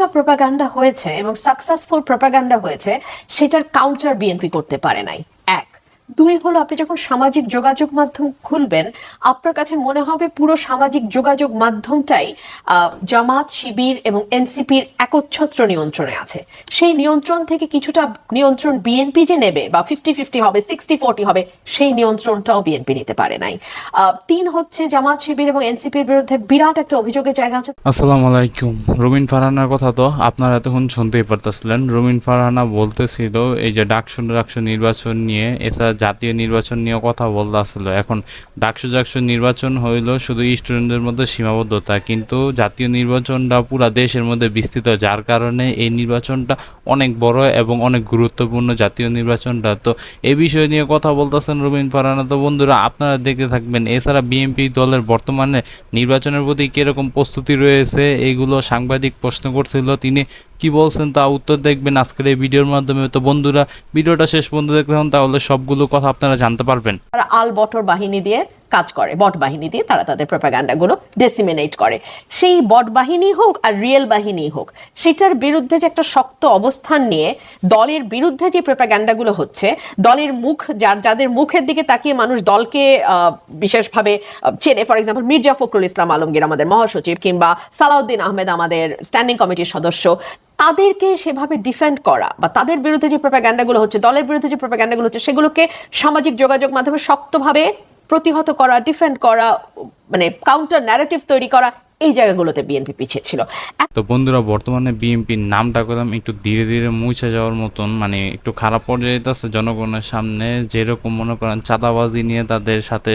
যতটা প্রপাগান্ডা হয়েছে এবং সাকসেসফুল প্রপাগান্ডা হয়েছে সেটার কাউন্টার বিএনপি করতে পারে নাই। দুই হলো আপনি যখন সামাজিক যোগাযোগ মাধ্যম খুলবেন, আপনার কাছে মনে হবে পুরো সামাজিক যোগাযোগ মাধ্যমটাই জামাত, শিবির এবং এনসিপির একচ্ছত্র নিয়ন্ত্রণে আছে। সেই নিয়ন্ত্রণ থেকে কিছুটা নিয়ন্ত্রণ বিএনপি যে নেবে বা ফিফটি ফিফটি হবে সিক্সটি ফোর্টি হবে, সেই নিয়ন্ত্রণটাও বিএনপি নিতে পারে নাই। তিন হচ্ছে জামাত, শিবির এবং এনসিপির বিরুদ্ধে বিরাট একটা অভিযোগের জায়গা হচ্ছে আসসালামু আলাইকুম। রুমিন ফারহানার কথা তো আপনারা এতক্ষণ শুনতেই পারতেছিলেন। রুমিন ফারহানা বলতেছিল, এই যে ডাকসু ডাকসু নির্বাচন নিয়ে এছাড়া জাতীয় নির্বাচন নিয়ে কথা বলতে বলতেছিল এখন ডাকসু ডাকসু নির্বাচন হইল শুধু স্টুডেন্টদের মধ্যে সীমাবদ্ধতা, কিন্তু জাতীয় নির্বাচনটা পুরা দেশের মধ্যে বিস্তৃত, যার কারণে এই নির্বাচনটা অনেক বড় এবং অনেক গুরুত্বপূর্ণ জাতীয় নির্বাচনটা। তো এই বিষয় নিয়ে কথা বলতেছেন রুমিন ফারহানা তো বন্ধুরা, আপনারা দেখতে থাকবেন, এছাড়া বিএনপি দলের বর্তমানে নির্বাচনের প্রতি কীরকম প্রস্তুতি রয়েছে এইগুলো সাংবাদিক প্রশ্ন করছিল, তিনি কি বলছেন তা উত্তর দেখবেন আজকের এই ভিডিওর মাধ্যমে। তো বন্ধুরা, ভিডিওটা শেষ পর্যন্ত দেখতে হন তাহলে সবগুলো কথা আপনারা জানতে পারবেন। আল বটর বাহিনী দিয়ে কাজ করে, বট বাহিনী দিয়ে তারা তাদের প্রপাগান্ডাগুলো ডেসিমিনেট করে। সেই বট বাহিনী হোক আর রিয়েল বাহিনী হোক, সেটার বিরুদ্ধে যে একটা শক্ত অবস্থান নিয়ে দলের বিরুদ্ধে যে প্রপাগান্ডাগুলো হচ্ছে, দলের মুখ, যার, যাদের মুখের দিকে তাকিয়ে মানুষ দলকে বিশেষভাবে চেনে ফর এক্সাম্পল মির্জা ফখরুল ইসলাম আলমগীর আমাদের মহাসচিব কিংবা সালাউদ্দিন আহমেদ আমাদের স্ট্যান্ডিং কমিটির সদস্য, তাদেরকে সেভাবে ডিফেন্ড করা বা তাদের বিরুদ্ধে যে প্রপাগান্ডাগুলো হচ্ছে, দলের বিরুদ্ধে যে প্রপাগান্ডাগুলো হচ্ছে, সেগুলোকে সামাজিক যোগাযোগ মাধ্যমে শক্তভাবে প্রতিহত করা ডিফেন্ড করা মানে কাউন্টার ন্যারেটিভ তৈরি করা এই জায়গাগুলোতে বিএনপি পিছিয়ে ছিল। তো বন্ধুরা, বর্তমানে বিএনপির নামটা করলাম একটু ধীরে ধীরে মুছে যাওয়ার মতন মানে একটু খারাপ পর্যায়ে আছে জনগণের সামনে। যেরকম মনে করেন, চাঁদাবাজি নিয়ে তাদের সাথে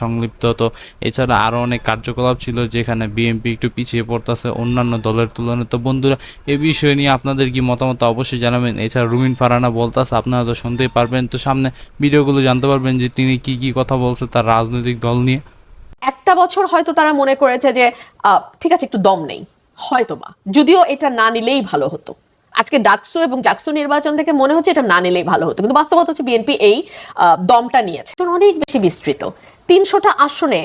সংলিপ্ত। তো এছাড়া আরও অনেক কার্যকলাপ ছিল যেখানে বিএনপি একটু পিছিয়ে পড়তেছে অন্যান্য দলের তুলনায়। তো বন্ধুরা, এ বিষয় নিয়ে আপনাদের কি মতামত অবশ্যই জানাবেন। এছাড়া রুমিন ফারানা বলতেছে, আপনারা তো শুনতেই পারবেন। তো সামনে ভিডিওগুলো জানতে পারবেন যে তিনি কি কি কথা বলছে তার রাজনৈতিক দল নিয়ে। একটা বছর হয়তো তারা মনে করেছে যে ঠিক আছে, একটু দম নেই। হয়তো বা যদিও এটা না নিলেই ভালো হতো। আজকে ডাকসু এবং ডাকসু নির্বাচন থেকে মনে হচ্ছে এটা না নিলেই ভালো হতো। কিন্তু বাস্তবতা হচ্ছে বিএনপি এই দমটা নিয়েছে। অনেক বেশি বিস্তৃত। তিনশোটা আসনে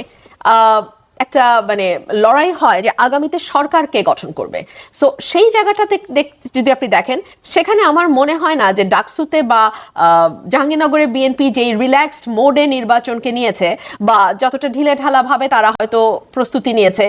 একটা মানে লড়াই হয় যে আগামীতে সরকার কে গঠন করবে। সো সেই জায়গাটাতে যদি আপনি দেখেন, সেখানে আমার মনে হয় না যে ডাকসুতে বা জাহাঙ্গীরনগরে বিএনপি যেই রিল্যাক্সড মোডে নির্বাচনকে নিয়েছে বা যতটা ঢিলে ঢালা ভাবে তারা হয়তো প্রস্তুতি নিয়েছে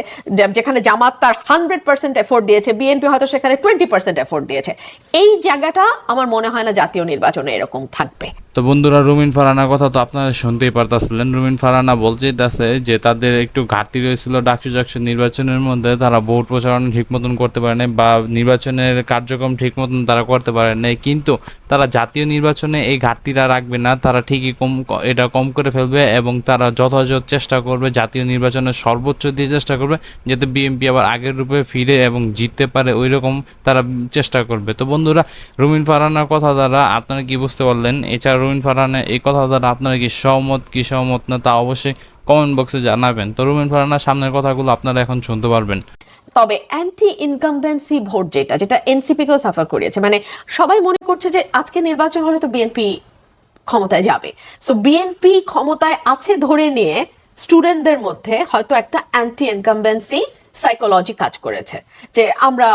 যেখানে জামাত তার হান্ড্রেড পার্সেন্ট এফোর্ট দিয়েছে বিএনপি হয়তো সেখানে টোয়েন্টি পার্সেন্ট এফোর্ট দিয়েছে। এই জায়গাটা আমার মনে হয় না জাতীয় নির্বাচনে এরকম থাকবে। তো বন্ধুরা, রুমিন ফারানার কথা তো আপনারা শুনতেই পারতেছিলেন। রুমিন ফারানা বলতে আছে যে তাদের একটু ঘাটতি রয়েছিল ডাকসু ডাকসু নির্বাচনের মধ্যে, তারা ভোট প্রচারণ ঠিক মতন করতে পারে নাই বা নির্বাচনের কার্যক্রম ঠিক মতন তারা করতে পারে নাই। কিন্তু তারা জাতীয় নির্বাচনে এই ঘাটতিটা রাখবে না, তারা ঠিকই কম এটা কম করে ফেলবে এবং তারা যথাযথ চেষ্টা করবে, জাতীয় নির্বাচনে সর্বোচ্চ দিয়ে চেষ্টা করবে, যাতে বিএনপি আবার আগের রূপে ফিরে এবং জিততে পারে ওই রকম তারা চেষ্টা করবে। তো বন্ধুরা, রুমিন ফারহানার কথা দ্বারা আপনারা কি বুঝতে পারলেন? এছাড়া রুমিন ফারহানা এই কথা দ্বারা আপনারা কি সহমত কি সহমত না তা অবশ্যই কমেন্ট বক্সে জানাবেন। তো রুমিন ফারহানার সামনের কথাগুলো আপনারা এখন শুনতে পারবেন। তবে অ্যান্টি ইনকামবেন্সি ভোট যেটা যেটা এনসিপি কেও সাফার করিয়েছে। মানে সবাই মনে করছে যে আজকে নির্বাচন হলে তো বিএনপি ক্ষমতায় যাবে। সো বিএনপি ক্ষমতায় আছে ধরে নিয়ে স্টুডেন্টদের মধ্যে হয়তো একটা অ্যান্টি ইনকামবেন্সি সাইকোলজি কাজ করেছে। যে আমরা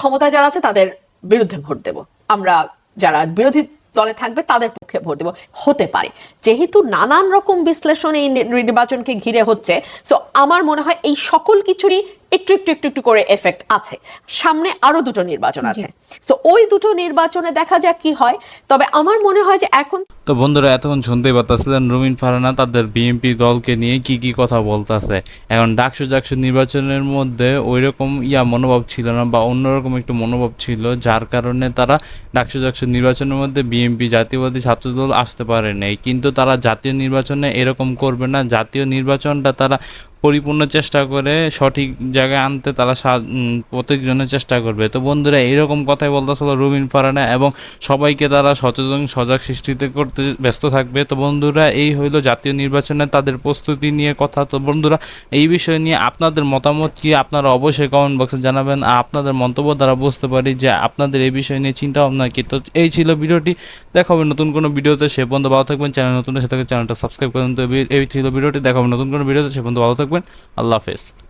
ক্ষমতায় যারা আছে তাদের বিরুদ্ধে ভোট দেব। আমরা যারা বিরোধী দলে থাকবে, তাদের পক্ষে ভোট দেব। হতে পারে। যেহেতু নানান রকম বিশ্লেষণ এই নির্বাচনকে ঘিরে হচ্ছে সো আমার মনে হয় এই সকল কিছুরই একটু একটু একটু একটু করে এফেক্ট আছে। সামনে আরও দুটো নির্বাচন আছে। সো ওই দুটো নির্বাচনে দেখা যাক কি হয়। তবে আমার মনে হয় যে এখন তো বন্ধুরা এতক্ষণ শুনতেই পারতেছিলেন রুমিন ফারানা তাদের বিএনপি দলকে নিয়ে কি কি কথা বলতেছে। এখন ডাকসু ডাকসু নির্বাচনের মধ্যে ওই রকম ইয়া মনোভাব ছিল না বা অন্যরকম একটু মনোভাব ছিল যার কারণে তারা ডাকসু ডাকসু নির্বাচনের মধ্যে বিএনপি জাতীয়বাদী ছাত্রদল আসতে পারে নাই। কিন্তু তারা জাতীয় নির্বাচনে এরকম করবে না। জাতীয় নির্বাচনটা তারা পরিপূর্ণ চেষ্টা করে সঠিক জায়গায় আনতে তারা প্রত্যেকজনের চেষ্টা করবে। তো বন্ধুরা, এইরকম কথাই বলতেছিল রুমিন ফারানা এবং সবাইকে তারা সচেতন, সজাগ সৃষ্টিতে করতে ব্যস্ত থাকবে। তো বন্ধুরা, এই হইল জাতীয় নির্বাচনে তাদের প্রস্তুতি নিয়ে কথা। তো বন্ধুরা, এই বিষয় নিয়ে আপনাদের মতামত কি আপনারা অবশ্যই কমেন্ট বক্সে জানাবেন। আর আপনাদের মন্তব্য দ্বারা বুঝতে পারি যে আপনাদের এই বিষয় নিয়ে চিন্তা ভাবনা কি। তো এই ছিল ভিডিওটি। দেখা হবে নতুন কোনো ভিডিওতে। সে পর্যন্ত ভালো থাকবেন। চ্যানেল নতুন এসে থাকে চ্যানেলটা সাবস্ক্রাইব করুন তো এই ছিল ভিডিওটি। দেখা হবে নতুন কোনো ভিডিওতে। সে পর্যন্ত ভালো থাকবেন আল্লাহ হাফেজ